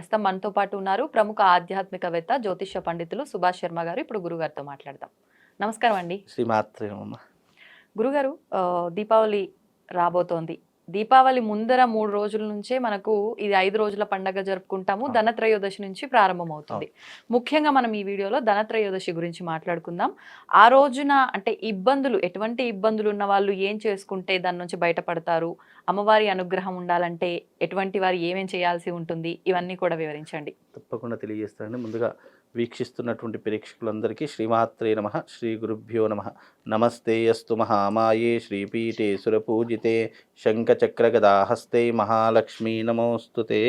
ప్రస్తుతం మనతో పాటు ఉన్నారు ప్రముఖ ఆధ్యాత్మికవేత్త జ్యోతిష్య పండితులు సుభాష్ శర్మ గారు. ఇప్పుడు గురుగారితో మాట్లాడదాం. నమస్కారం అండి. శ్రీమాత్రే గురుగారు దీపావళి రాబోతోంది. దీపావళి ముందర మూడు రోజుల నుంచే మనకు ఇది ఐదు రోజుల పండగ జరుపుకుంటాము. ధనత్రయోదశి నుంచి ప్రారంభమవుతుంది. ముఖ్యంగా మనం ఈ వీడియోలో ధనత్రయోదశి గురించి మాట్లాడుకుందాం. ఆ రోజున అంటే ఇబ్బందులు ఎటువంటి ఇబ్బందులు ఉన్న వాళ్ళు ఏం చేసుకుంటే దాని నుంచి బయటపడతారు? అమ్మవారి అనుగ్రహం ఉండాలంటే ఎటువంటి వారు ఏమేం చేయాల్సి ఉంటుంది? ఇవన్నీ కూడా వివరించండి. తప్పకుండా తెలియజేస్తానండి. ముందుగా వీక్షిస్తున్నటువంటి ప్రేక్షకులందరికీ శ్రీమాత్రే నమ శ్రీ గురుభ్యో నమ. నమస్తే అస్తు మహామాయే శ్రీపీఠే సురపూజితే శంఖచక్రగదాహస్తే మహాలక్ష్మీ నమోస్తుతే.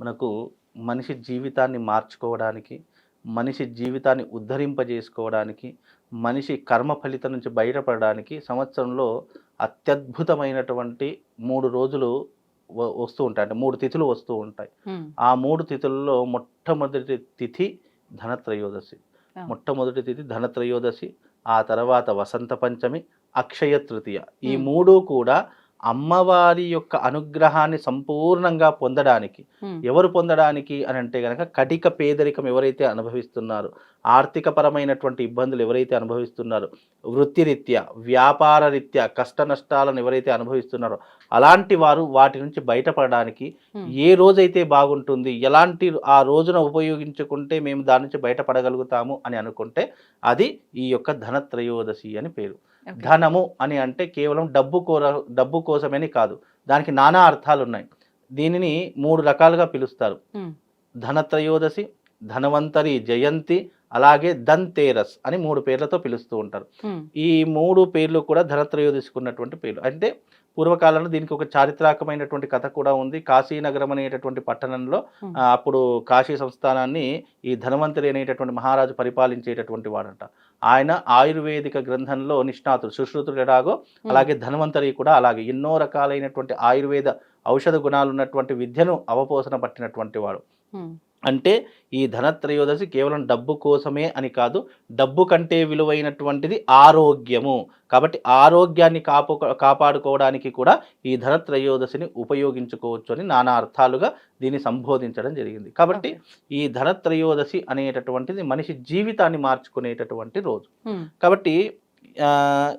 మనకు మనిషి జీవితాన్ని మార్చుకోవడానికి మనిషి జీవితాన్ని ఉద్ధరింపజేసుకోవడానికి మనిషి కర్మ ఫలితం నుంచి బయటపడడానికి సంవత్సరంలో అత్యద్భుతమైనటువంటి మూడు రోజులు వస్తూ ఉంటాయి అంటే మూడు తిథులు వస్తూ ఉంటాయి. ఆ మూడు తిథులలో మొట్టమొదటి తిథి ధనత్రయోదశి. మొట్టమొదటి తిథి ధనత్రయోదశి ఆ తర్వాత వసంత పంచమి అక్షయ తృతీయ ఈ. మూడు కూడా అమ్మవారి యొక్క అనుగ్రహాన్ని సంపూర్ణంగా పొందడానికి. ఎవరు పొందడానికి అని అంటే కనుక కటిక పేదరికం ఎవరైతే అనుభవిస్తున్నారో ఆర్థిక పరమైనటువంటి ఇబ్బందులు ఎవరైతే అనుభవిస్తున్నారో వృత్తిరీత్యా వ్యాపార రీత్యా కష్ట నష్టాలను ఎవరైతే అనుభవిస్తున్నారో అలాంటి వారు వాటి నుంచి బయటపడడానికి. ఏ రోజైతే బాగుంటుంది ఎలాంటి ఆ రోజున ఉపయోగించుకుంటే మేము దాని నుంచి బయటపడగలుగుతాము అని అనుకుంటే అది ఈ యొక్క ధనత్రయోదశి అని పేరు. ధనము అని అంటే కేవలం డబ్బు కోర డబ్బు కోసమని కాదు. దానికి నానా అర్థాలు ఉన్నాయి దీనిని మూడు రకాలుగా పిలుస్తారు. హ్మ్. ధనత్రయోదశి ధనవంతరి జయంతి అలాగే ధన్తేరస్ అని మూడు పేర్లతో పిలుస్తూ ఉంటారు. హ్మ్. ఈ మూడు పేర్లు కూడా ధనత్రయోదశికి ఉన్నటువంటి పేర్లు. అంటే పూర్వకాలంలో దీనికి ఒక చారిత్రాత్మకమైనటువంటి కథ కూడా ఉంది. కాశీనగరం అనేటటువంటి పట్టణంలో Hmm. అప్పుడు కాశీ సంస్థానాన్ని ఈ ధనవంతరి అనేటటువంటి మహారాజు పరిపాలించేటటువంటి వాడంట. ఆయన ఆయుర్వేదిక గ్రంథంలో నిష్ణాతుడు సుశ్రుతుడు ఎలాగో అలాగే ధన్వంతరి కూడా అలాగే ఎన్నో రకాలైనటువంటి ఆయుర్వేద ఔషధ గుణాలు ఉన్నటువంటి విద్యను అవపోసన పట్టినటువంటి వాడు. అంటే ఈ ధనత్రయోదశి కేవలం డబ్బు కోసమే అని కాదు డబ్బు కంటే విలువైనటువంటిది ఆరోగ్యము. కాబట్టి ఆరోగ్యాన్ని కాపు కాపాడుకోవడానికి కూడా ఈ ధనత్రయోదశిని ఉపయోగించుకోవచ్చు అని నానా అర్థాలుగా దీన్ని సంబోధించడం జరిగింది. కాబట్టి ఈ ధనత్రయోదశి అనేటటువంటిది మనిషి జీవితాన్ని మార్చుకునేటటువంటి రోజు. కాబట్టి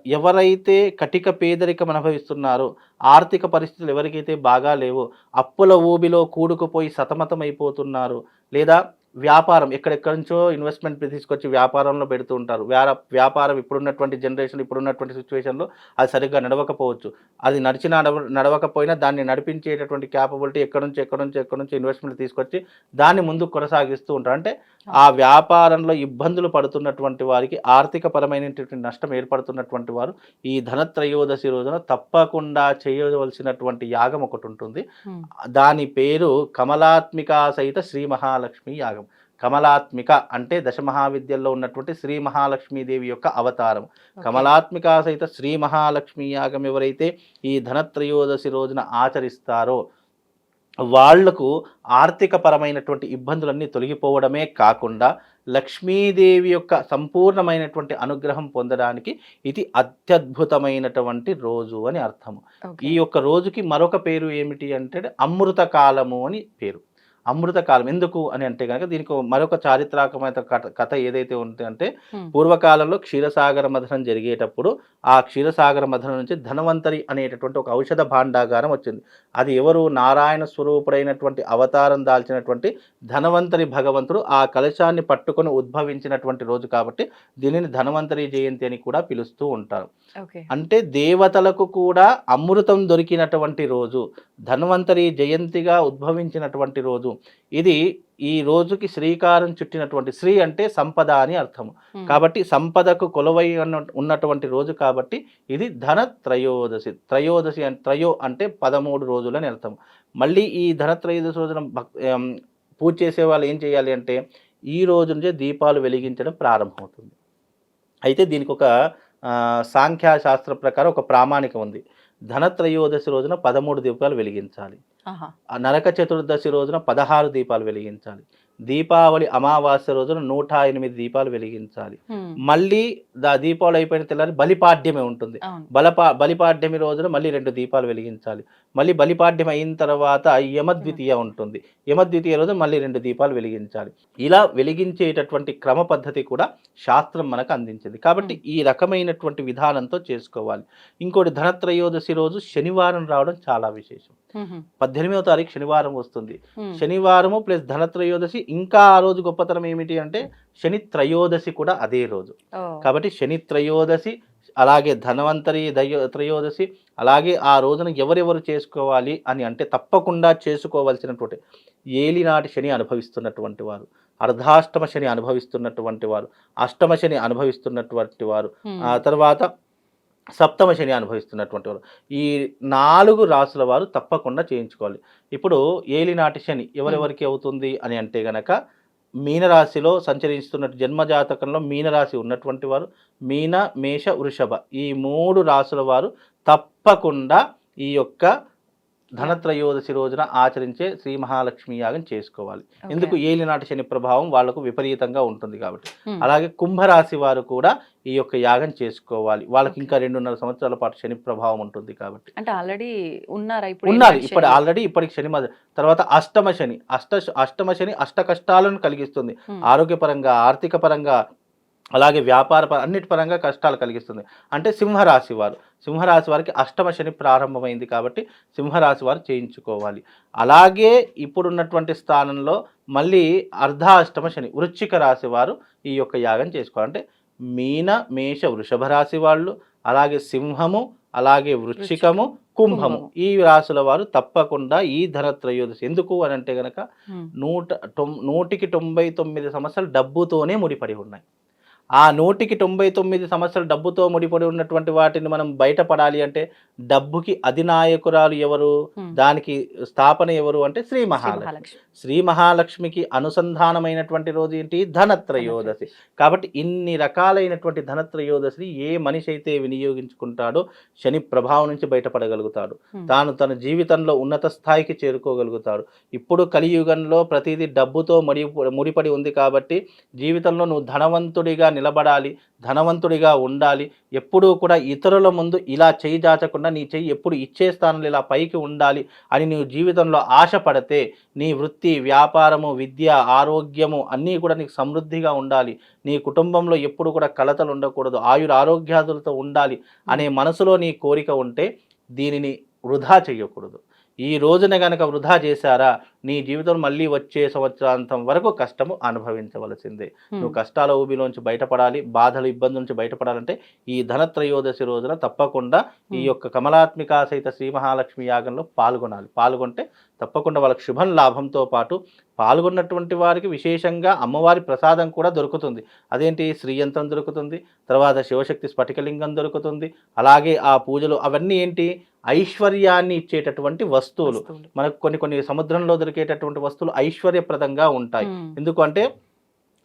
ఎవరైతే కటిక పేదరికం అనుభవిస్తున్నారో ఆర్థిక పరిస్థితులు ఎవరికైతే బాగా లేవో అప్పుల ఊబిలో కూడుకుపోయి సతమతమైపోతున్నారు. లేదా వ్యాపారం ఎక్కడెక్కడి నుంచో ఇన్వెస్ట్మెంట్ తీసుకొచ్చి వ్యాపారంలో పెడుతూ ఉంటారు. వ్యార వ్యాపారం ఇప్పుడున్నటువంటి జనరేషన్ ఇప్పుడున్నటువంటి సిచ్యువేషన్లో అది సరిగ్గా నడవకపోవచ్చు. అది నడిచినా నడవ నడవకపోయినా దాన్ని నడిపించేటటువంటి క్యాపబిలిటీ ఎక్కడి నుంచి ఎక్కడి నుంచి ఎక్కడి నుంచి ఇన్వెస్ట్మెంట్ తీసుకొచ్చి దాన్ని ముందుకు కొనసాగిస్తూ ఉంటారు. అంటే ఆ వ్యాపారంలో ఇబ్బందులు పడుతున్నటువంటి వారికి ఆర్థిక పరమైనటువంటి నష్టం ఏర్పడుతున్నటువంటి వారు ఈ ధనత్రయోదశి రోజున తప్పకుండా చేయవలసినటువంటి యాగం ఒకటి ఉంటుంది. దాని పేరు కమలాత్మిక సహిత శ్రీ మహాలక్ష్మి యాగం కమలాత్మిక అంటే దశ మహావిద్యల్లో ఉన్నటువంటి శ్రీ మహాలక్ష్మీదేవి యొక్క అవతారం. కమలాత్మిక సహిత శ్రీ మహాలక్ష్మి యాగం ఎవరైతే ఈ ధనత్రయోదశి రోజున ఆచరిస్తారో వాళ్ళకు ఆర్థిక పరమైనటువంటి ఇబ్బందులన్నీ తొలగిపోవడమే కాకుండా లక్ష్మీదేవి యొక్క సంపూర్ణమైనటువంటి అనుగ్రహం పొందడానికి ఇది అత్యద్భుతమైనటువంటి రోజు అని అర్థము. ఈ యొక్క రోజుకి మరొక పేరు ఏమిటి అంటే అమృత కాలము అని పేరు అమృత కాలం ఎందుకు అని అంటే కనుక దీనికి మరొక చారిత్రాత్మక కథ ఏదైతే హ్మ్. పూర్వకాలంలో క్షీరసాగర మథనం జరిగేటప్పుడు ఆ క్షీరసాగర మథనం నుంచి ధనవంతరి అనేటటువంటి ఒక ఔషధ భాండాగారం వచ్చింది అది ఎవరు నారాయణ స్వరూపుడైనటువంటి అవతారం దాల్చినటువంటి ధనవంతరి భగవంతుడు ఆ కలశాన్ని పట్టుకొని ఉద్భవించినటువంటి రోజు కాబట్టి దీనిని ధనవంతరి జయంతి అని కూడా పిలుస్తూ ఉంటారు. అంటే దేవతలకు కూడా అమృతం దొరికినటువంటి రోజు ధన్వంతరి జయంతిగా ఉద్భవించినటువంటి రోజు ఇది ఈ రోజుకి శ్రీకారం చుట్టినటువంటి శ్రీ అంటే సంపద అని అర్థము. హ్మ్. కాబట్టి సంపదకు కొలువై ఉన్న- ఉన్నటువంటి రోజు కాబట్టి ఇది ధన త్రయోదశి త్రయోదశి త్రయో అంటే పదమూడు రోజులు అని అర్థం మళ్ళీ ఈ ధన త్రయోదశి రోజున పూజ చేసే వాళ్ళు ఏం చేయాలి అంటే ఈ రోజు నుంచే దీపాలు వెలిగించడం ప్రారంభమవుతుంది. అయితే దీనికి ఒక సాంఖ్యశాస్త్ర ప్రకారం ఒక ప్రామాణిక ఉంది. ధనత్రయోదశి రోజున పదమూడు దీపాలు వెలిగించాలి. నరక చతుర్దశి రోజున పదహారు దీపాలు వెలిగించాలి. దీపావళి అమావాస్య రోజున నూట ఎనిమిది దీపాలు వెలిగించాలి. మళ్ళీ దా దీపావళి అయిపోయిన తెల్లారి బలిపాడ్యమే ఉంటుంది. బలపా బలిపాడ్యమి రోజున మళ్ళీ రెండు దీపాలు వెలిగించాలి. మళ్ళీ బలిపాడ్యం అయిన తర్వాత యమద్వితీయ ఉంటుంది. యమద్వితీయ రోజు మళ్ళీ రెండు దీపాలు వెలిగించాలి. ఇలా వెలిగించేటటువంటి క్రమ పద్ధతి కూడా శాస్త్రం మనకు అందించింది. కాబట్టి ఈ రకమైనటువంటి విధానంతో చేసుకోవాలి. ఇంకోటి ధనత్రయోదశి రోజు శనివారం రావడం చాలా విశేషం. పద్దెనిమిదవ తారీఖు శనివారం వస్తుంది. శనివారము ప్లస్ ధనత్రయోదశి ఇంకా ఆ రోజు గొప్పతనం ఏమిటి అంటే శని త్రయోదశి కూడా అదే రోజు. కాబట్టి శని త్రయోదశి అలాగే ధనవంతరి దయో త్రయోదశి అలాగే ఆ రోజున ఎవరెవరు చేసుకోవాలి అని అంటే తప్పకుండా చేసుకోవాల్సినటువంటి ఏలినాటి శని అనుభవిస్తున్నటువంటి వారు అర్ధాష్టమ శని అనుభవిస్తున్నటువంటి వారు అష్టమ శని అనుభవిస్తున్నటువంటి వారు ఆ తర్వాత సప్తమ శని అనుభవిస్తున్నటువంటి వారు ఈ నాలుగు రాసుల వారు తప్పకుండా చేయించుకోవాలి. ఇప్పుడు ఏలినాటి శని ఎవరెవరికి అవుతుంది అని అంటే గనక మీనరాశిలో సంచరిస్తున్న జన్మజాతకంలో మీనరాశి ఉన్నటువంటి వారు మీన మేష వృషభ ఈ మూడు రాసుల వారు తప్పకుండా ఈ యొక్క ధనత్రయోదశి రోజున ఆచరించే శ్రీ మహాలక్ష్మి యాగం చేసుకోవాలి. ఎందుకు ఏలినాటి శని ప్రభావం వాళ్ళకు విపరీతంగా ఉంటుంది కాబట్టి. అలాగే కుంభరాశి వారు కూడా ఈ యొక్క యాగం చేసుకోవాలి. వాళ్ళకి ఇంకా రెండున్నర సంవత్సరాల పాటు శని ప్రభావం ఉంటుంది కాబట్టి. అంటే ఆల్రెడీ ఉన్నారా ఇప్పుడు ఉన్నారు. ఇప్పుడు? ఆల్రెడీ ఇప్పటికి శని తర్వాత అష్టమ శని. అష్ట అష్టమ శని అష్ట కష్టాలను కలిగిస్తుంది. ఆరోగ్యపరంగా ఆర్థిక పరంగా అలాగే వ్యాపార పర అన్నిటి పరంగా కష్టాలు కలిగిస్తుంది. అంటే సింహరాశి వారు. సింహరాశి వారికి అష్టమ శని ప్రారంభమైంది కాబట్టి సింహరాశి వారు చేయించుకోవాలి. అలాగే ఇప్పుడున్నటువంటి స్థానంలో మళ్ళీ అర్ధాష్టమ శని వృశ్చిక రాశి వారు ఈ యొక్క యాగం చేసుకోవాలి. అంటే మీన మేష వృషభ రాశి వాళ్ళు అలాగే సింహము అలాగే వృశ్చికము కుంభము. ఈ రాశుల వారు తప్పకుండా ఈ ధనత్రయోదశి. ఎందుకు అని అంటే గనక నూట తొమ్ నూటికి తొంభై తొమ్మిది సంవత్సరాలు డబ్బుతోనే ముడిపడి ఉన్నాయి. ఆ నూటికి తొంభై తొమ్మిది సంవత్సరాలు డబ్బుతో ముడిపడి ఉన్నటువంటి వాటిని మనం బయటపడాలి అంటే డబ్బుకి అధినాయకురాలు ఎవరు? దానికి స్థాపన ఎవరు అంటే శ్రీ మహాలక్ష్మి. శ్రీ మహాలక్ష్మికి అనుసంధానమైనటువంటి రోజు ఏంటి? ధనత్రయోదశి. కాబట్టి ఇన్ని రకాలైనటువంటి ధనత్రయోదశిని ఏ మనిషి అయితే వినియోగించుకుంటాడో శని ప్రభావం నుంచి బయటపడగలుగుతాడు. తాను తన జీవితంలో ఉన్నత స్థాయికి చేరుకోగలుగుతాడు. ఇప్పుడు కలియుగంలో ప్రతిదీ డబ్బుతో ముడి ముడిపడి ఉంది కాబట్టి జీవితంలో నువ్వు ధనవంతుడిగా నిలబడాలి ధనవంతుడిగా ఉండాలి. ఎప్పుడూ కూడా ఇతరుల ముందు ఇలా చేయి దాచకుండా నీ చెయ్యి ఎప్పుడు ఇచ్చే స్థానంలో ఇలా పైకి ఉండాలి అని నీవు జీవితంలో ఆశపడితే నీ వృత్తి వ్యాపారము విద్య ఆరోగ్యము అన్నీ కూడా నీకు సమృద్ధిగా ఉండాలి. నీ కుటుంబంలో ఎప్పుడు కూడా కలతలు ఉండకూడదు. ఆయుర ఆరోగ్యాదులతో ఉండాలి అనే మనసులో నీ కోరిక ఉంటే దీనిని వృధా చేయకూడదు. ఈ రోజున గనక వృధా చేశారా నీ జీవితం మళ్ళీ వచ్చే సంవత్సరాంతం వరకు కష్టము అనుభవించవలసిందే. నువ్వు కష్టాల ఊబిలోంచి బయటపడాలి బాధలు ఇబ్బందుల నుంచి బయటపడాలంటే ఈ ధనత్రయోదశి రోజున తప్పకుండా ఈ. యొక్క కమలాత్మిక సహిత శ్రీ మహాలక్ష్మి యాగంలో పాల్గొనాలి. పాల్గొంటే తప్పకుండా వాళ్ళకి శుభం లాభంతో పాటు పాల్గొన్నటువంటి వారికి విశేషంగా అమ్మవారి ప్రసాదం కూడా దొరుకుతుంది. అదేంటి? శ్రీయంత్రం దొరుకుతుంది తర్వాత శివశక్తి స్ఫటికలింగం దొరుకుతుంది అలాగే ఆ పూజలు అవన్నీ ఏంటి? ఐశ్వర్యాన్ని ఇచ్చేటటువంటి వస్తువులు. మనకు కొన్ని కొన్ని సముద్రంలో దొరికేటటువంటి వస్తువులు ఐశ్వర్యప్రదంగా ఉంటాయి. ఎందుకంటే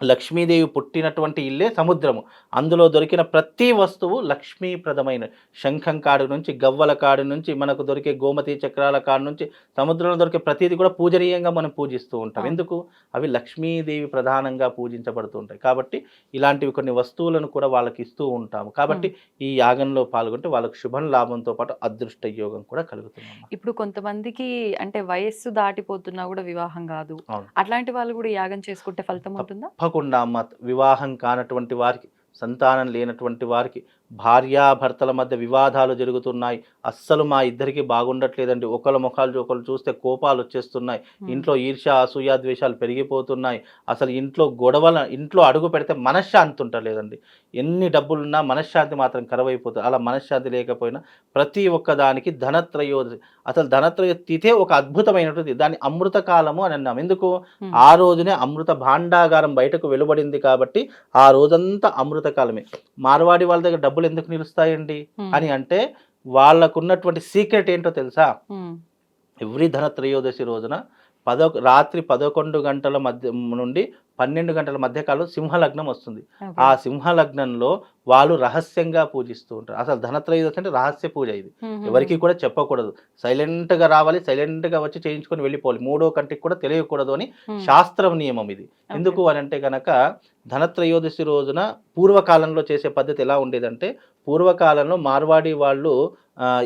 లక్ష్మీదేవి పుట్టినటువంటి ఇల్లే సముద్రము. అందులో దొరికిన ప్రతి వస్తువు లక్ష్మీప్రదమైన. శంఖం కాడు నుంచి గవ్వల కాడు నుంచి మనకు దొరికే గోమతి చక్రాల కాడు నుంచి సముద్రంలో దొరికే ప్రతిదీ కూడా పూజనీయంగా మనం పూజిస్తూ ఉంటాం. ఎందుకు? అవి లక్ష్మీదేవి ప్రధానంగా పూజించబడుతూ ఉంటాయి. కాబట్టి ఇలాంటివి కొన్ని వస్తువులను కూడా వాళ్ళకి ఇస్తూ ఉంటాము. కాబట్టి ఈ యాగంలో పాల్గొంటే వాళ్ళకి శుభం లాభంతో పాటు అదృష్ట యోగం కూడా కలుగుతుంది ఇప్పుడు కొంతమందికి అంటే వయస్సు దాటిపోతున్నా కూడా వివాహం కాదు. అట్లాంటి వాళ్ళు కూడా యాగం చేసుకుంటే ఫలితం ఉంటుందా? తప్పకుండా అమ్మ వివాహం కానటువంటి వారికి సంతానం లేనటువంటి వారికి భార్యాభర్తల మధ్య వివాదాలు జరుగుతున్నాయి. అస్సలు మా ఇద్దరికి బాగుండట్లేదండి. ఒకళ్ళ ముఖాలు ఒకళ్ళు చూస్తే కోపాలు వచ్చేస్తున్నాయి. ఇంట్లో ఈర్ష్య అసూయ ద్వేషాలు పెరిగిపోతున్నాయి. అసలు ఇంట్లో గొడవల ఇంట్లో అడుగు పెడితే మనశ్శాంతి ఉంటలేదండి. ఎన్ని డబ్బులున్నా మనశ్శాంతి మాత్రం కరువైపోతుంది. అలా మనశ్శాంతి లేకపోయినా ప్రతి ఒక్క దానికి ధనత్రయోదశి అసలు ధనత్రయ తిథే ఒక అద్భుతమైనటువంటి దాన్ని అమృత కాలము అని అన్నాం. ఎందుకు? ఆ రోజునే అమృత భాండాగారం బయటకు వెలువడింది కాబట్టి ఆ రోజంతా అమృత కాలమే. మార్వాడి వాళ్ళ దగ్గర డబ్బులు ఎందుకు నిలుస్తాయండి? అని అంటే వాళ్ళకున్నటువంటి సీక్రెట్ ఏంటో తెలుసా? ఎవ్రీ ధనత్రయోదశి రోజున పదో రాత్రి పదకొండు గంటల మధ్య నుండి పన్నెండు గంటల మధ్య కాలం సింహలగ్నం వస్తుంది. ఆ సింహలగ్నంలో వాళ్ళు రహస్యంగా పూజిస్తూ ఉంటారు. అసలు ధనత్రయోదశి అంటే రహస్య పూజ ఇది. ఎవరికి కూడా చెప్పకూడదు. సైలెంట్గా రావాలి సైలెంట్గా వచ్చి చేయించుకొని వెళ్ళిపోవాలి. మూడో కంటికి కూడా తెలియకూడదు అని. శాస్త్రం నియమం ఇది. ఎందుకు అని అంటే గనక ధనత్రయోదశి రోజున పూర్వకాలంలో చేసే పద్ధతి ఎలా ఉండేదంటే పూర్వకాలంలో మార్వాడి వాళ్ళు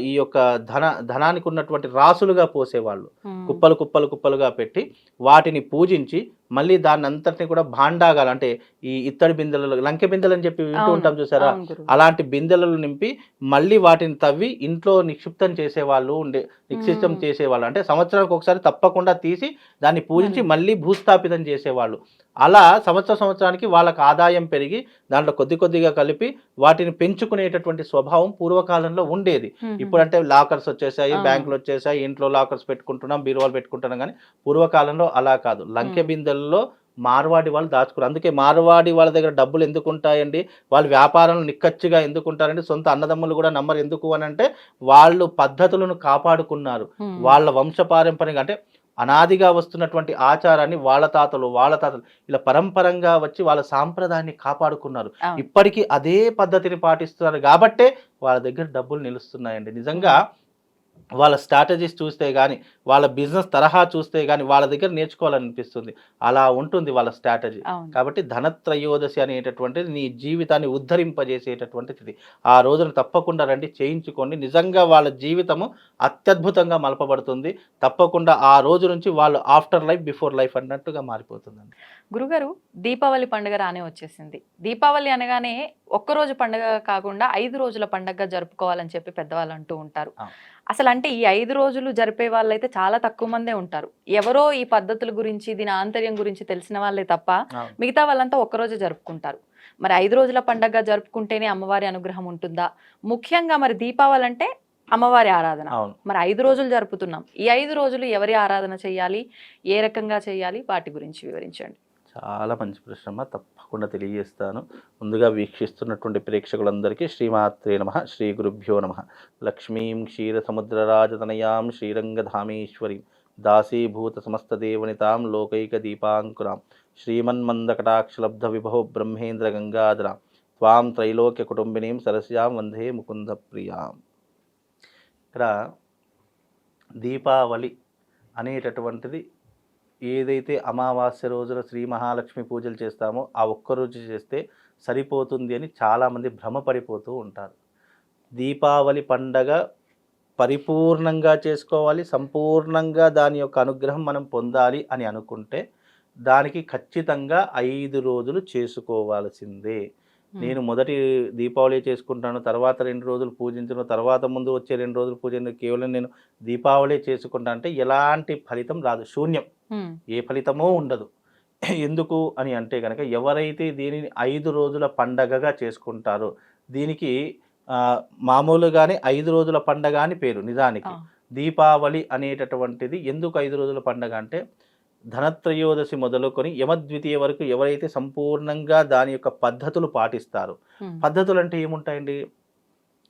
ఈ యొక్క ధన ధనానికి ఉన్నటువంటి రాసులుగా పోసేవాళ్ళు. కుప్పలు కుప్పలు కుప్పలుగా పెట్టి వాటిని పూజించి మళ్ళీ దాన్ని అంతటిని కూడా భాండాగాలు అంటే ఈ ఇత్తడి బిందెలలో లంకె బిందెలు అని చెప్పి వింటూ ఉంటాం చూసారా. అలాంటి బిందెలను నింపి మళ్ళీ వాటిని తవ్వి ఇంట్లో నిక్షిప్తం చేసేవాళ్ళు ఉండే నిక్షిప్తం. చేసేవాళ్ళు అంటే సంవత్సరానికి ఒకసారి తప్పకుండా తీసి దాన్ని పూజించి మళ్ళీ. మళ్ళీ భూస్థాపితం చేసేవాళ్ళు అలా సంవత్సర సంవత్సరానికి వాళ్ళకి ఆదాయం పెరిగి దాంట్లో కొద్ది కొద్దిగా కలిపి వాటిని పెంచుకునేటటువంటి స్వభావం పూర్వకాలంలో ఉండేది మ్మ్, ఇప్పుడంటే లాకర్స్ వచ్చేసాయి. బ్యాంకులు వచ్చేసాయి ఇంట్లో లాకర్స్ పెట్టుకుంటున్నాం బీరువాలు పెట్టుకుంటున్నాం కానీ పూర్వకాలంలో అలా కాదు లంకె. బిందెల్లో మార్వాడి వాళ్ళు దాచుకున్నారు అందుకే మార్వాడి వాళ్ళ దగ్గర డబ్బులు ఎందుకు ఉంటాయండి వాళ్ళు వ్యాపారంలో నిక్కచ్చిగా ఎందుకు ఉంటారండి సొంత అన్నదమ్ములు కూడా నమ్మరు ఎందుకు అని అంటే వాళ్ళు పద్ధతులను కాపాడుకున్నారు. వాళ్ళ వంశపారంపర్యంగా అంటే అనాదిగా వస్తున్నటువంటి ఆచారాన్ని వాళ్ళ తాతలు వాళ్ళ తాతలు ఇలా పరంపరంగా వచ్చి వాళ్ళ సాంప్రదాయాన్ని కాపాడుకున్నారు. ఇప్పటికీ అదే పద్ధతిని పాటిస్తున్నారు కాబట్టే వాళ్ళ దగ్గర డబ్బులు నిలుస్తున్నాయండి. నిజంగా వాళ్ళ స్ట్రాటజీస్ చూస్తే కానీ వాళ్ళ బిజినెస్ తరహా చూస్తే కానీ వాళ్ళ దగ్గర నేర్చుకోవాలనిపిస్తుంది. అలా ఉంటుంది వాళ్ళ స్ట్రాటజీ. కాబట్టి ధనత్రయోదశి అనేటటువంటిది నీ జీవితాన్ని ఉద్ధరింపజేసేటటువంటిది. ఆ రోజున తప్పకుండా రండి చేయించుకోండి. నిజంగా వాళ్ళ జీవితము అత్యద్భుతంగా మలపబడుతుంది. తప్పకుండా ఆ రోజు నుంచి వాళ్ళు ఆఫ్టర్ లైఫ్ బిఫోర్ లైఫ్ అన్నట్టుగా మారిపోతుందండి. గురుగారు దీపావళి పండుగ రానే వచ్చేసింది. దీపావళి అనగానే ఒక్కరోజు పండుగ కాకుండా ఐదు రోజుల పండుగ జరుపుకోవాలని చెప్పి పెద్దవాళ్ళు అంటూ ఉంటారు. అసలు అంటే ఈ ఐదు రోజులు జరిపే వాళ్ళైతే చాలా తక్కువ మందే ఉంటారు. ఎవరో ఈ పద్ధతుల గురించి దీని ఆంతర్యం గురించి తెలిసిన వాళ్ళే తప్ప మిగతా వాళ్ళంతా ఒక్కరోజే జరుపుకుంటారు. మరి ఐదు రోజుల పండగ జరుపుకుంటేనే అమ్మవారి అనుగ్రహం ఉంటుందా? ముఖ్యంగా మరి దీపావళి అంటే అమ్మవారి ఆరాధన. మరి ఐదు రోజులు జరుపుతున్నాం. ఈ ఐదు రోజులు ఎవరి ఆరాధన చేయాలి? ఏ రకంగా చేయాలి? వాటి గురించి వివరించండి. చాలా మంచి ప్రశ్న తప్పకుండా తెలియజేస్తాను. ముందుగా వీక్షిస్తున్నటువంటి ప్రేక్షకులందరికీ శ్రీమాత్రే నమ శ్రీ గురుభ్యో నమ. లక్ష్మీం క్షీరసముద్రరాజతనయాం శ్రీరంగధామేశ్వరి దాసీభూత సమస్తదేవనితాం లోకైక దీపాంకురాం శ్రీమన్మందకటాక్షలబ్ధ విభో బ్రహ్మేంద్ర గంగాధరాం త్వాం త్రైలోక్య కుటుంబినీం సరస్యాం వందే ముకుంద ప్రియాం ఇక్కడ దీపావళి అనేటటువంటిది ఏదైతే అమావాస్య రోజున శ్రీ మహాలక్ష్మి పూజలు చేస్తామో ఆ ఒక్క రోజు చేస్తే సరిపోతుంది అని చాలామంది భ్రమపడిపోతూ ఉంటారు. దీపావళి పండగ పరిపూర్ణంగా చేసుకోవాలి సంపూర్ణంగా దాని యొక్క అనుగ్రహం మనం పొందాలి అని అనుకుంటే దానికి ఖచ్చితంగా ఐదు రోజులు చేసుకోవాల్సిందే. నేను మొదటి దీపావళి చేసుకుంటాను తర్వాత రెండు రోజులు పూజించను తర్వాత ముందు వచ్చే రెండు రోజులు పూజించను కేవలం నేను దీపావళి చేసుకుంటా అంటే ఎలాంటి ఫలితం రాదు శూన్యం. ఏ ఫలితమో ఉండదు ఎందుకు అని అంటే కనుక ఎవరైతే దీనిని ఐదు రోజుల పండగగా చేసుకుంటారో దీనికి మామూలుగానే ఐదు రోజుల పండగ అని పేరు నిజానికి. దీపావళి అనేటటువంటిది ఎందుకు ఐదు రోజుల పండగ అంటే ధనత్రయోదశి మొదలుకొని యమద్వితీయ వరకు ఎవరైతే సంపూర్ణంగా దాని యొక్క పద్ధతులు పాటిస్తారో. పద్ధతులు అంటే ఏముంటాయండి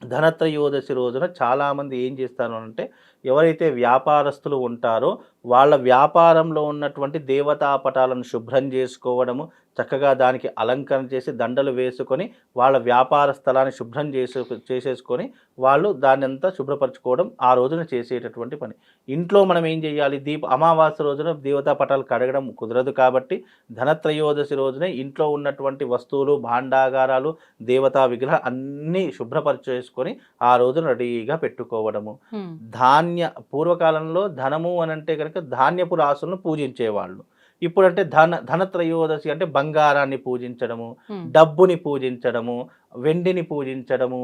ధనత్రయోదశి రోజున చాలామంది ఏం చేస్తారు అంటే ఎవరైతే వ్యాపారస్తులు ఉంటారో వాళ్ళ వ్యాపారంలో ఉన్నటువంటి దేవతా పటాలను శుభ్రం చేసుకోవడము చక్కగా దానికి అలంకరణ చేసి దండలు వేసుకొని వాళ్ళ వ్యాపార స్థలాన్ని శుభ్రం చేసే చేసేసుకొని వాళ్ళు దాన్ని అంతా శుభ్రపరచుకోవడం ఆ రోజున చేసేటటువంటి పని. ఇంట్లో మనం ఏం చేయాలి? దీప అమావాస్య రోజున దేవతా పటాలు కడగడం కుదరదు కాబట్టి ధనత్రయోదశి రోజున ఇంట్లో ఉన్నటువంటి వస్తువులు భాండాగారాలు దేవతా విగ్రహం అన్నీ శుభ్రపరిచేసుకొని ఆ రోజున రెడీగా పెట్టుకోవడము. హ్మ్. ధాన్య పూర్వకాలంలో ధనము అని అంటే కనుక ధాన్యపు రాసులను పూజించేవాళ్ళు ఇప్పుడంటే ధన ధనత్రయోదశి అంటే బంగారాన్ని పూజించడము. డబ్బుని పూజించడము వెండిని పూజించడము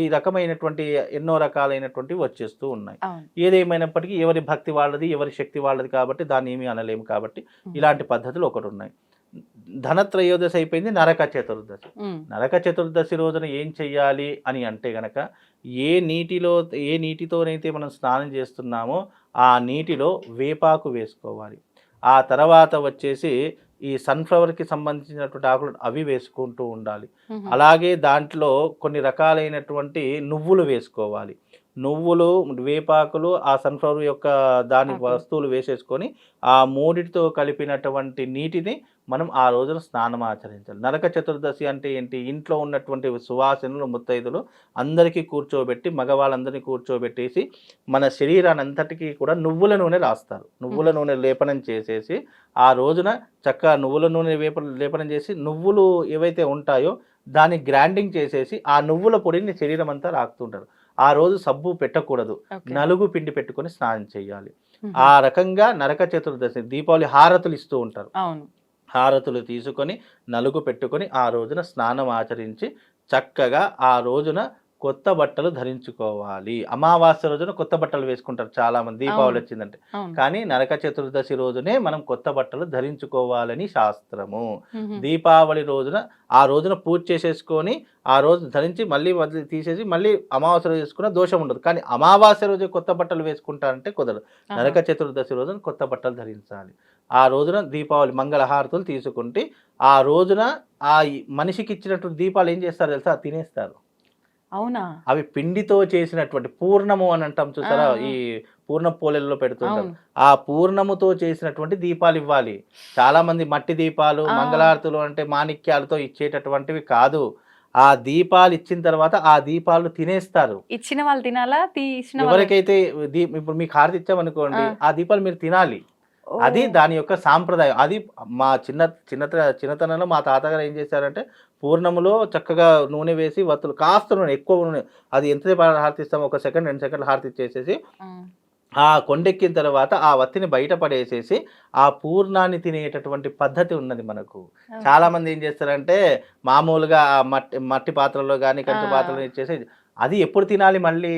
ఈ రకమైనటువంటి ఎన్నో రకాలైనటువంటివి వచ్చేస్తూ ఉన్నాయి ఏదేమైనప్పటికీ ఎవరి భక్తి వాళ్ళది ఎవరి శక్తి వాళ్ళది కాబట్టి దాన్ని ఏమీ అనలేము కాబట్టి. ఇలాంటి పద్ధతులు ఒకటి ఉన్నాయి ధనత్రయోదశి అయిపోయింది నరక చతుర్దశి. నరక చతుర్దశి రోజున ఏం చెయ్యాలి అని అంటే గనక ఏ నీటిలో ఏ నీటితోనైతే మనం స్నానం చేస్తున్నామో ఆ నీటిలో వేపాకు వేసుకోవాలి ఆ తర్వాత వచ్చేసి ఈ సన్ఫ్లవర్కి సంబంధించినటువంటి ఆకులు అవి వేసుకుంటూ ఉండాలి. అలాగే దాంట్లో కొన్ని రకాలైనటువంటి నువ్వులు వేసుకోవాలి నువ్వులు వేపాకులు ఆ సన్ఫ్లవర్ యొక్క దాని. వస్తువులు వేసేసుకొని ఆ మూడిటితో కలిపినటువంటి నీటిని మనం ఆ రోజున స్నానం ఆచరించాలి. నరక చతుర్దశి అంటే ఏంటి? ఇంట్లో ఉన్నటువంటి సువాసనలు ముత్తైదులు అందరికీ కూర్చోబెట్టి మగవాళ్ళందరినీ కూర్చోబెట్టేసి మన శరీరాన్ని అంతటికీ కూడా నువ్వుల నూనె రాస్తారు. నువ్వుల నూనె లేపనం చేసేసి ఆ రోజున చక్కగా నువ్వుల నూనె వేప లేపనం చేసి నువ్వులు ఏవైతే ఉంటాయో దాన్ని గ్రైండింగ్ చేసేసి ఆ నువ్వుల పొడిని శరీరం అంతా రాకుతుంటారు. ఆ రోజు సబ్బు పెట్టకూడదు. నలుగు పిండి పెట్టుకొని స్నానం చేయాలి. ఆ రకంగా నరక చతుర్దశి దీపావళి హారతులు ఇస్తూ ఉంటారు. హారతులు తీసుకొని నలుగు పెట్టుకొని ఆ రోజున స్నానం ఆచరించి చక్కగా ఆ రోజున కొత్త బట్టలు ధరించుకోవాలి. అమావాస్య రోజున కొత్త బట్టలు వేసుకుంటారు చాలా మంది దీపావళి. వచ్చిందంటే. కానీ నరక చతుర్దశి రోజునే మనం కొత్త బట్టలు ధరించుకోవాలని శాస్త్రము. దీపావళి రోజున ఆ రోజున పూజ చేసేసుకొని ఆ రోజు ధరించి మళ్ళీ వదిలి తీసేసి మళ్ళీ అమావాస్య రోజు వేసుకున్న దోషం ఉండదు. కానీ అమావాస్య రోజు కొత్త బట్టలు వేసుకుంటారంటే కుదరదు. నరక చతుర్దశి రోజున కొత్త బట్టలు ధరించాలి. ఆ రోజున దీపావళి మంగళహారతులు తీసుకుంటే ఆ రోజున ఆ మనిషికి ఇచ్చినటువంటి దీపాలు ఏం చేస్తారు తెలుసా? తినేస్తారు. అవునా? అవి పిండితో చేసినటువంటి పూర్ణము అని అంటాం చూసారా. ఈ పూర్ణ పోలెల్లో పెడుతుంటారు. అవును. ఆ పూర్ణముతో చేసినటువంటి దీపాలు ఇవ్వాలి. చాలా మంది మట్టి దీపాలు. మంగళారతులు అంటే మాణిక్యాలతో ఇచ్చేటటువంటివి కాదు. ఆ దీపాలు ఇచ్చిన తర్వాత ఆ దీపాలు తినేస్తారు. ఇచ్చిన వాళ్ళు తినాలా? తీసిన ఎవరికైతే దీ ఇప్పుడు మీకు హారతి ఇచ్చామనుకోండి ఆ. దీపాలు మీరు తినాలి. అది దాని యొక్క సాంప్రదాయం అది మా చిన్న చిన్న చిన్నతనంలో మా తాతగారు ఏం చేశారంటే పూర్ణములో చక్కగా నూనె వేసి వత్తులు కాస్త నూనె ఎక్కువ నూనె అది ఎంతసేపు హారతి ఇస్తాం ఒక సెకండ్ రెండు సెకండ్లు హారతి ఇచ్చేసేసి. ఆ కొండెక్కిన తర్వాత ఆ వత్తిని బయట పడేసేసి ఆ పూర్ణాన్ని తినేటటువంటి పద్ధతి ఉన్నది మనకు చాలా మంది ఏం చేస్తారంటే మామూలుగా ఆ మట్టి మట్టి పాత్రలో కానీ ఆ. పాత్రలో ఇచ్చేసి అది ఎప్పుడు తినాలి మళ్ళీ.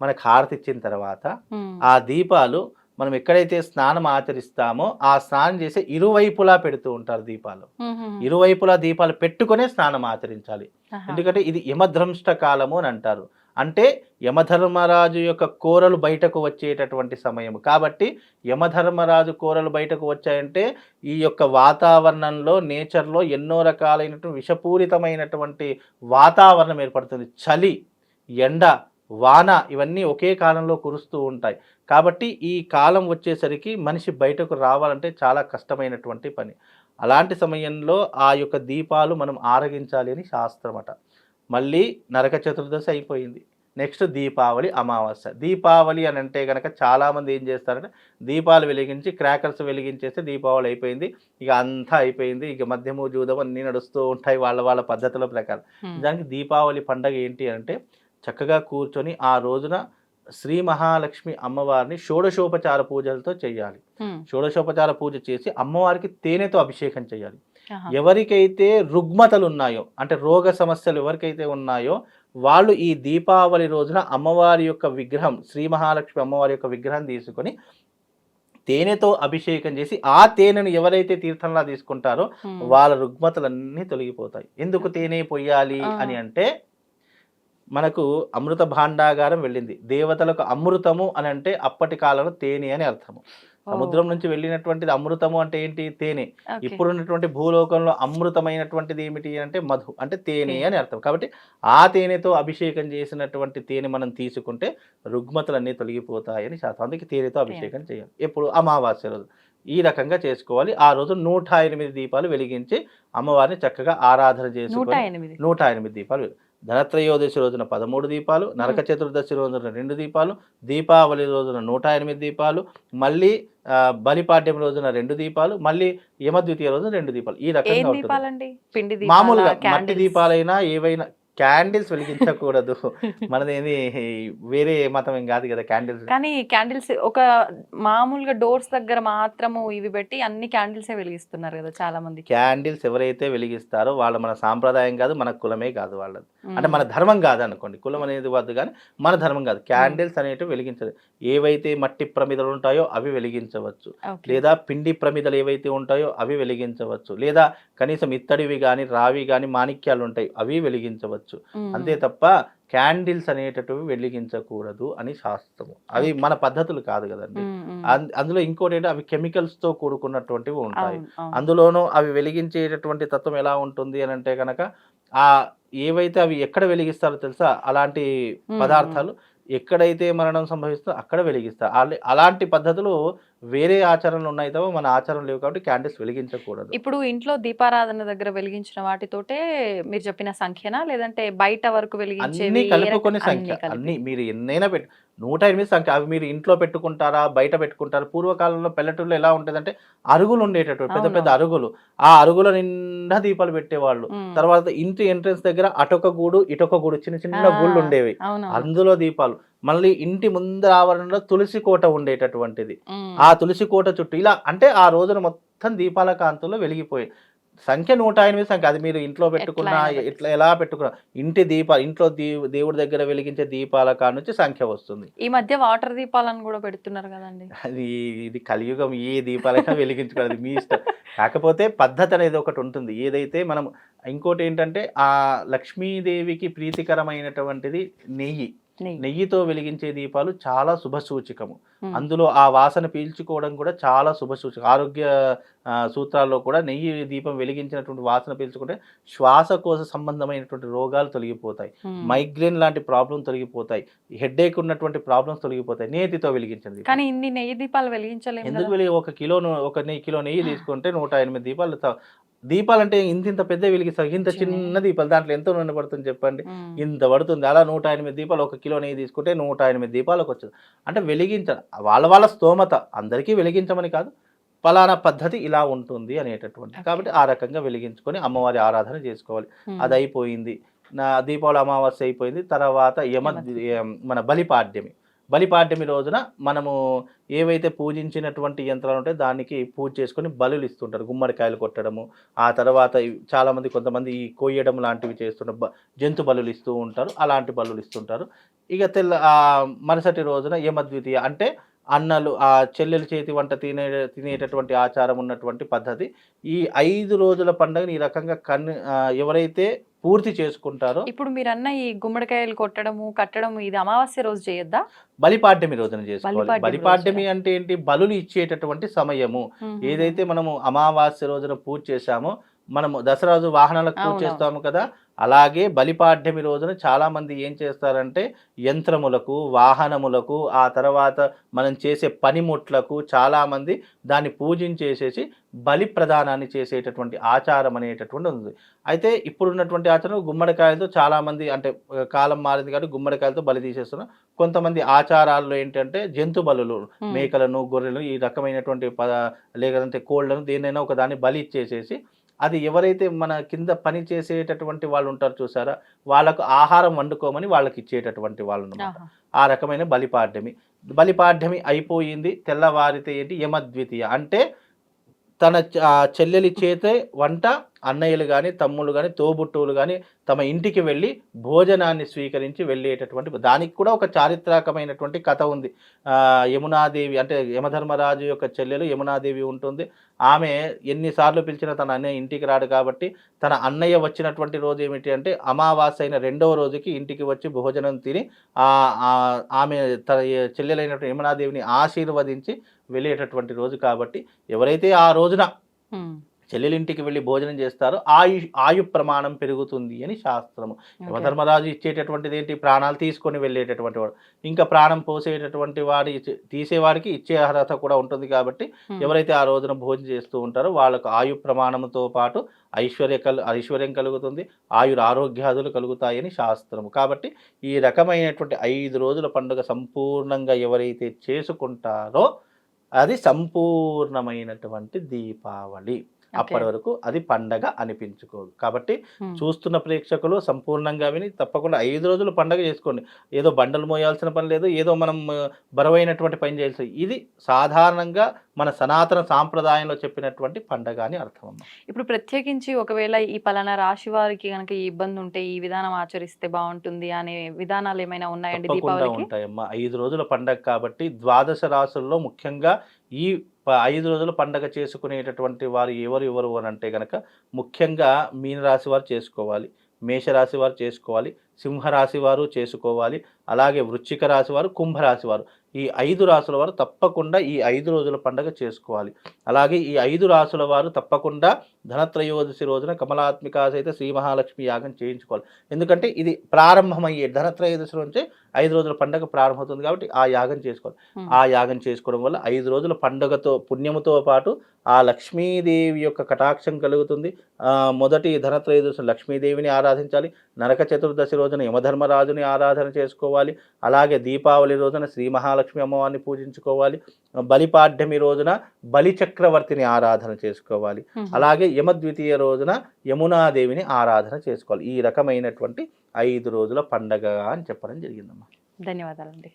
మనకు హారతి ఇచ్చిన తర్వాత. ఆ దీపాలు మనం ఎక్కడైతే స్నానం ఆచరిస్తామో ఆ స్నానం చేసే ఇరువైపులా పెడుతూ ఉంటారు దీపాలు. ఇరువైపులా దీపాలు పెట్టుకునే స్నానం ఆచరించాలి. ఎందుకంటే ఇది యమధ్రంష్ట కాలము అని అంటారు. అంటే యమధర్మరాజు యొక్క కోరలు బయటకు వచ్చేటటువంటి సమయం కాబట్టి యమధర్మరాజు కోరలు బయటకు వచ్చాయంటే ఈ యొక్క వాతావరణంలో నేచర్లో ఎన్నో రకాలైనటువంటి విషపూరితమైనటువంటి వాతావరణం ఏర్పడుతుంది. చలి ఎండ వాన ఇవన్నీ ఒకే కాలంలో కురుస్తూ ఉంటాయి. కాబట్టి ఈ కాలం వచ్చేసరికి మనిషి బయటకు రావాలంటే చాలా కష్టమైనటువంటి పని. అలాంటి సమయంలో ఆ యొక్క దీపాలు మనం ఆరగించాలి అని శాస్త్రం అట మళ్ళీ నరక చతుర్దశి అయిపోయింది. నెక్స్ట్ దీపావళి అమావాస్య. దీపావళి అని అంటే కనుక చాలామంది ఏం చేస్తారంటే దీపాలు వెలిగించి క్రాకర్స్ వెలిగించేస్తే దీపావళి అయిపోయింది. ఇక అంతా అయిపోయింది. ఇక మధ్యము జూదం అన్నీ నడుస్తూ ఉంటాయి వాళ్ళ వాళ్ళ పద్ధతుల ప్రకారం. దానికి దీపావళి పండగ ఏంటి అంటే చక్కగా కూర్చొని ఆ రోజున శ్రీ మహాలక్ష్మి అమ్మవారిని షోడశోపచార పూజలతో చేయాలి. షోడశోపచార పూజ చేసి అమ్మవారికి తేనెతో అభిషేకం చేయాలి. ఎవరికైతే రుగ్మతలు ఉన్నాయో అంటే రోగ సమస్యలు ఎవరికైతే ఉన్నాయో వాళ్ళు ఈ దీపావళి రోజున అమ్మవారి యొక్క విగ్రహం శ్రీ మహాలక్ష్మి అమ్మవారి యొక్క విగ్రహం తీసుకొని తేనెతో అభిషేకం చేసి ఆ తేనెను ఎవరైతే తీర్థంలా తీసుకుంటారో. వాళ్ళ రుగ్మతలన్నీ తొలగిపోతాయి ఎందుకు తేనె పొయ్యాలి. అని అంటే మనకు అమృత భాండాగారం వెళ్ళింది. దేవతలకు అమృతము అని అంటే అప్పటి కాలంలో తేనె అని అర్థము. సముద్రం నుంచి వెళ్ళినటువంటిది అమృతము అంటే ఏంటి? తేనె. ఇప్పుడు ఉన్నటువంటి భూలోకంలో అమృతమైనటువంటిది ఏమిటి అంటే మధు అంటే తేనె. అని అర్థం. కాబట్టి ఆ తేనెతో అభిషేకం చేసినటువంటి తేనె మనం తీసుకుంటే రుగ్మతలన్నీ తొలగిపోతాయని శాస్త్రం. అందుకే తేనెతో అభిషేకం చేయాలి. ఎప్పుడు? అమావాస్య రోజు. ఈ రకంగా చేసుకోవాలి. ఆ రోజు నూట ఎనిమిది దీపాలు వెలిగించి అమ్మవారిని చక్కగా ఆరాధన చేసుకొని నూట ఎనిమిది. దీపాలు ధనత్రయోదశి రోజున పదమూడు దీపాలు నరక చతుర్దశి రోజున రెండు దీపాలు దీపావళి రోజున నూట ఎనిమిది దీపాలు మళ్ళీ ఆ, బలిపాడ్యం రోజున రెండు దీపాలు మళ్ళీ యమద్వితీయ రోజున రెండు దీపాలు ఈ రకంగా ఉంటుంది మామూలుగా? మట్టి? దీపాలైనా ఏవైనా క్యాండిల్స్ వెలిగించకూడదు. మనదేది వేరే మతం ఏం కాదు కదా క్యాండిల్స్. కానీ క్యాండిల్స్ ఒక మామూలుగా డోర్స్ దగ్గర మాత్రము ఇవి పెట్టి అన్ని క్యాండిల్సే వెలిగిస్తున్నారు కదా చాలా మంది క్యాండిల్స్ ఎవరైతే వెలిగిస్తారో వాళ్ళ మన సాంప్రదాయం కాదు మన కులమే కాదు వాళ్ళది. అంటే మన ధర్మం కాదు అనుకోండి కులం అనేది వద్దు కానీ మన ధర్మం కాదు. క్యాండిల్స్ అనేటివి వెలిగించదు. ఏవైతే మట్టి ప్రమిదలు ఉంటాయో అవి వెలిగించవచ్చు. లేదా పిండి ప్రమిదలు ఏవైతే ఉంటాయో అవి వెలిగించవచ్చు. లేదా కనీసం ఇత్తడివి కానీ రావి కానీ మాణిక్యాలు ఉంటాయి అవి వెలిగించవచ్చు. మ్మ్. అంతే తప్ప క్యాండిల్స్ అనేటటువంటివి వెలిగించకూడదు అని శాస్త్రము. అవి మన పద్ధతులు కాదు కదండి. అందులో ఇంకోటి ఏంటంటే అవి chemicals తో కూడుకున్నటువంటివి ఉంటాయి. అందులోనూ అవి వెలిగించేటటువంటి తత్వం ఎలా ఉంటుంది అని అంటే కనుక ఆ ఏవైతే అవి ఎక్కడ వెలిగిస్తారో తెలుసా? అలాంటి. పదార్థాలు ఎక్కడైతే మరణం సంభవిస్తుందో అక్కడ వెలిగిస్తారు. అలా- అలాంటి పద్ధతులు వేరే ఆచరణలు ఉన్నాయి తప్ప మన ఆచారం లేవు కాబట్టి క్యాండిల్స్ వెలిగించకూడదు. ఇప్పుడు ఇంట్లో దీపారాధన దగ్గర వెలిగించిన వాటితోటే మీరు చెప్పిన సంఖ్యనా? లేదంటే బయట వరకు అన్ని ఏ కలుపుకొని సంఖ్య. అన్ని మీరు ఎన్నైనా పెట్టు నూట ఎనిమిది సంఖ్య. అవి మీరు ఇంట్లో పెట్టుకుంటారా? బయట పెట్టుకుంటారా? పూర్వకాలంలో పల్లెటూరులో ఎలా ఉంటదంటే అరుగులు ఉండేటటువంటి పెద్ద పెద్ద. అరుగులు. ఆ అరుగుల నిండా దీపాలు పెట్టేవాళ్ళు. తర్వాత ఇంటి ఎంట్రన్స్ దగ్గర అటొక గూడు ఇటొక గూడు చిన్న చిన్న గూళ్ళు ఉండేవి. అందులో దీపాలు. మళ్ళీ ఇంటి ముందర ఆవరణలో తులసి కోట ఉండేటటువంటిది. ఆ తులసి కోట చుట్టూ ఇలా అంటే ఆ రోజున మొత్తం దీపాల కాంతుల్లో వెలిగిపోయి సంఖ్య నూట ఎనిమిది సంఖ్య. అది మీరు ఇంట్లో పెట్టుకున్నా ఇట్లా ఎలా పెట్టుకున్నా ఇంటి దీప ఇంట్లో దేవుడి దగ్గర వెలిగించే దీపాల కాడ నుంచి సంఖ్య వస్తుంది. ఈ మధ్య వాటర్ దీపాలను కూడా పెడుతున్నారు కదండి. అది ఇది కలియుగం ఏ దీపాలైనా వెలిగించుకోవాలి. మీ ఇష్టం. కాకపోతే పద్ధతి అనేది ఒకటి ఉంటుంది. ఏదైతే మనం ఇంకోటి ఏంటంటే ఆ లక్ష్మీదేవికి ప్రీతికరమైనటువంటిది నెయ్యి. నెయ్యితో వెలిగించే దీపాలు చాలా శుభ సూచికము. అందులో ఆ వాసన పీల్చుకోవడం కూడా చాలా శుభ సూచక ఆరోగ్య సూత్రాల్లో కూడా నెయ్యి దీపం వెలిగించినటువంటి వాసన పీల్చుకుంటే శ్వాసకోశ సంబంధమైనటువంటి రోగాలు తొలగిపోతాయి. మైగ్రేన్ లాంటి ప్రాబ్లం తొలగిపోతాయి. హెడ్ఏక్ ఉన్నటువంటి ప్రాబ్లమ్స్ తొలగిపోతాయి. నేతితో వెలిగించిన దీపం కానీ ఇన్ని నెయ్యి దీపాలు వెలిగించలేము ఎందుకు? వెలిగి ఒక కిలో ఒక నెయ్యి కిలో నెయ్యి తీసుకుంటే నూట ఎనిమిది దీపాలు త- దీపాలు అంటే ఇంత ఇంత పెద్ద వెలిగిస్తారు ఇంత చిన్న. దీపాలు దాంట్లో ఎంత నూనె పడుతుంది చెప్పండి. ఇంత పడుతుంది. అలా నూట ఎనిమిది దీపాలు ఒక కిలో నెయ్యి తీసుకుంటే నూట ఎనిమిది దీపాలకు వచ్చింది. అంటే వెలిగించ వాళ్ళ వాళ్ళ స్తోమత. అందరికీ వెలిగించమని కాదు. ఫలానా పద్ధతి ఇలా ఉంటుంది అనేటటువంటి. కాబట్టి ఆ రకంగా వెలిగించుకొని అమ్మవారి ఆరాధన చేసుకోవాలి. అది అయిపోయింది నా దీపావళి అమావాస్య అయిపోయింది. తర్వాత యమ మన బలిపాడ్యమి బలిపాడ్యమి రోజున మనము ఏవైతే పూజించినటువంటి యంత్రాలు ఉంటాయో దానికి పూజ చేసుకొని బలులు ఇస్తుంటారు. గుమ్మడికాయలు కొట్టడము ఆ తర్వాత ఇవి- చాలా మంది కొంతమంది ఈ కొయ్యడం లాంటివి చేస్తుంటారు. జంతు బలులు ఇస్తూ ఉంటారు. అలాంటి బలులు ఇస్తుంటారు. ఇక తెల్ల మరుసటి రోజున యమద్వితీయ అంటే అన్నలు ఆ చెల్లెల చేతి వంట తినే తినేటటువంటి ఆచారం ఉన్నటువంటి పద్ధతి. ఈ ఐదు రోజుల పండుగని ఈ రకంగా కన్ను ఎవరైతే పూర్తి చేసుకుంటారో ఇప్పుడు మీరు అన్న ఈ గుమ్మడికాయలు కొట్టడము కట్టడము ఇది అమావాస్య రోజు చేయొద్దా? బలిపాడ్యమి రోజున చేసుకోవాలి. బలిపాడ్యమి అంటే ఏంటి? బలులు ఇచ్చేటటువంటి సమయము. ఏదైతే మనము అమావాస్య రోజున పూజ చేశామో మనము దసరా రోజు వాహనాలకు పూజ. చేస్తాము కదా అలాగే బలిపాడ్యమి రోజున చాలా మంది ఏం చేస్తారంటే యంత్రములకు వాహనములకు ఆ తర్వాత మనం చేసే పనిముట్లకు చాలా మంది దాన్ని పూజించేసేసి బలి ప్రదానాన్ని చేసేటటువంటి ఆచారం అనేటటువంటి ఉంది అయితే ఇప్పుడున్నటువంటి ఆచారం గుమ్మడికాయలతో చాలా మంది అంటే కాలం మారింది కాబట్టి గుమ్మడికాయలతో బలి తీసేస్తున్నారు కొంతమంది ఆచారాల్లో ఏంటంటే జంతు బలులు. మేకలను గొర్రెలను ఈ రకమైనటువంటి ప లేదంటే కోళ్ళను దేన్నైనా ఒక దాన్ని బలి ఇచ్చేసేసి అది ఎవరైతే మన కింద పని చేసేటటువంటి వాళ్ళు ఉంటారు చూసారా? వాళ్ళకు ఆహారం వండుకోమని వాళ్ళకి ఇచ్చేటటువంటి వాళ్ళు అన్నమాట ఆహా. ఆ రకమైన బలిపాడ్యమి. బలిపాడ్యమి అయిపోయింది. తెల్లవారితే ఏంటి? యమద్వితీయ. అంటే తన చెల్లెలి చేతే వంట అన్నయ్యలు కానీ తమ్ముళ్ళు కానీ తోబుట్టువులు కానీ తమ ఇంటికి వెళ్ళి భోజనాన్ని స్వీకరించి వెళ్ళేటటువంటి దానికి కూడా ఒక చారిత్రాకమైనటువంటి కథ ఉంది. యమునాదేవి అంటే యమధర్మరాజు యొక్క చెల్లెలు యమునాదేవి ఉంటుంది. ఆమె ఎన్నిసార్లు పిలిచినా తన అన్నయ్య ఇంటికి రాడు కాబట్టి తన అన్నయ్య వచ్చినటువంటి రోజు ఏమిటి అంటే అమావాస్య అయిన రెండవ రోజుకి ఇంటికి వచ్చి భోజనం తిని ఆమె తన చెల్లెలైనటువంటి యమునాదేవిని ఆశీర్వదించి వెళ్ళేటటువంటి రోజు కాబట్టి ఎవరైతే ఆ రోజున చెల్లెలింటికి వెళ్ళి భోజనం చేస్తారో ఆయు ఆయు ప్రమాణం పెరుగుతుంది అని శాస్త్రము ఓకే. యమధర్మరాజు ఇచ్చేటటువంటిది ఏంటి ప్రాణాలు తీసుకొని వెళ్ళేటటువంటి వాడు ఇంకా ప్రాణం పోసేటటువంటి వాడి తీసేవాడికి ఇచ్చే అర్హత కూడా ఉంటుంది కాబట్టి. ఎవరైతే ఆ రోజున భోజనం చేస్తూ ఉంటారో వాళ్ళకు ఆయు ప్రమాణంతో పాటు ఐశ్వర్య కల్ ఐశ్వర్యం కలుగుతుంది ఆయుర ఆరోగ్యాదులు కలుగుతాయని శాస్త్రము కాబట్టి ఈ రకమైనటువంటి ఐదు రోజుల పండుగ సంపూర్ణంగా ఎవరైతే చేసుకుంటారో అది సంపూర్ణమైనటువంటి దీపావళి. అప్పటి వరకు అది పండగ అనిపించుకోదు. కాబట్టి. చూస్తున్న ప్రేక్షకులు సంపూర్ణంగా విని తప్పకుండా ఐదు రోజులు పండగ చేసుకోండి. ఏదో బండలు మోయాల్సిన పని లేదు ఏదో మనం బరువైనటువంటి పని చేయాల్సి ఇది సాధారణంగా మన సనాతన సాంప్రదాయంలో చెప్పినటువంటి పండగ అని అర్థం అమ్మ ఇప్పుడు ప్రత్యేకించి ఒకవేళ ఈ పలానా రాశి వారికి కనుక ఈ ఇబ్బంది ఉంటే ఈ విధానం ఆచరిస్తే బాగుంటుంది అనే విధానాలు ఏమైనా ఉన్నాయండి ఉంటాయమ్మా. ఐదు రోజుల పండగ కాబట్టి ద్వాదశ రాసుల్లో ముఖ్యంగా ఈ ప- ఐదు రోజులు పండగ చేసుకునేటటువంటి వారు ఎవరు ఎవరు అని అంటే కనుక ముఖ్యంగా మీనరాశి వారు చేసుకోవాలి మేషరాశి వారు చేసుకోవాలి సింహరాశి వారు చేసుకోవాలి అలాగే వృశ్చిక రాశి వారు కుంభరాశి వారు. ఈ ఐదు రాసుల వారు తప్పకుండా ఈ ఐదు రోజుల పండగ చేసుకోవాలి. అలాగే ఈ ఐదు రాసుల వారు తప్పకుండా ధనత్రయోదశి రోజున కమలాత్మిక సహిత శ్రీ మహాలక్ష్మి యాగం చేయించుకోవాలి. ఎందుకంటే ఇది ప్రారంభమయ్యే ధనత్రయోదశి నుంచే ఐదు రోజుల పండగ ప్రారంభమవుతుంది కాబట్టి ఆ యాగం చేసుకోవాలి. ఆ యాగం చేసుకోవడం వల్ల ఐదు రోజుల పండుగతో పుణ్యముతో పాటు ఆ లక్ష్మీదేవి యొక్క కటాక్షం కలుగుతుంది. మొదటి ధనత్రయోదశి లక్ష్మీదేవిని ఆరాధించాలి. నరక చతుర్దశి రోజున యమధర్మరాజుని ఆరాధన చేసుకోవాలి. అలాగే దీపావళి రోజున శ్రీ మహాలక్ష్మి అమ్మవారిని పూజించుకోవాలి. బలిపాడ్యమి రోజున బలి చక్రవర్తిని ఆరాధన చేసుకోవాలి. అలాగే యమద్వితీయ రోజున యమునాదేవిని ఆరాధన చేసుకోవాలి. ఈ రకమైనటువంటి ఐదు రోజుల పండగ అని చెప్పడం జరిగిందమ్మా. ధన్యవాదాలండి.